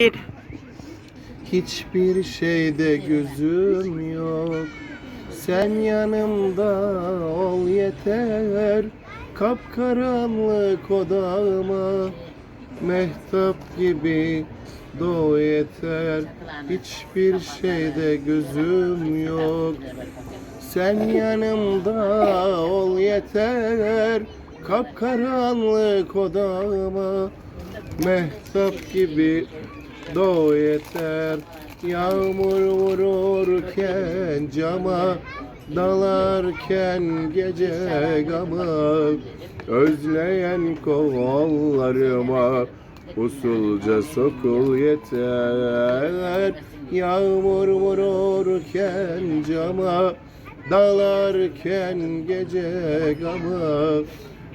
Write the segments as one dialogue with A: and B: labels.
A: Bir.
B: Hiçbir şeyde gözüm yok. Sen yanımda ol yeter. Kapkaranlık odama Mehtap gibi doğ yeter. Hiçbir şeyde gözüm yok. Sen yanımda ol yeter. Kapkaranlık odama Mehtap gibi doğ yeter Yağmur vururken cama Dalarken gece gama. Özleyen kollarıma Usulca sokul yeter. Yağmur vururken cama Dalarken gece gama.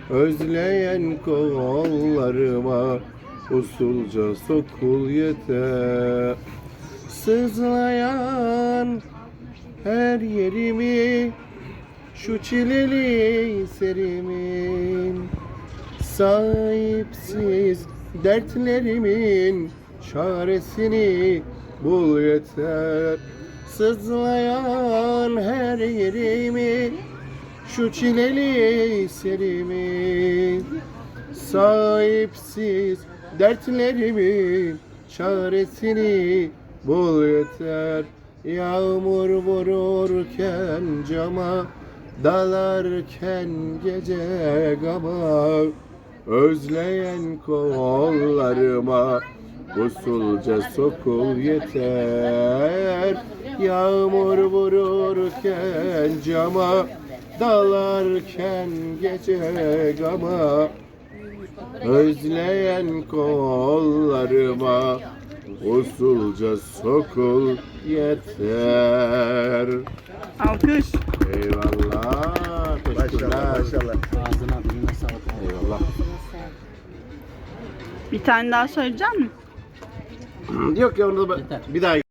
B: Özleyen kollarıma Usulca sokul yeter. Sızlayan her yerimi Şu çileli serimin Sahipsiz dertlerimin Çaresini bul yeter. Sızlayan her yerimi Şu çileli serimin Sahipsiz dertlerimin çaresini bul yeter. Yağmur vururken cama Dalarken gece gama. Özleyen kollarıma Usulca sokul yeter. Yağmur vururken cama Dalarken gece gama Özleyen kollarıma Usulca sokul yeter
A: Alkış.
B: Eyvallah Teşekkürler
C: Ağzına diline sağlık.
B: Eyvallah
A: Bir tane daha söyleyecek misin?
B: Yok ya onu da ben- bir daha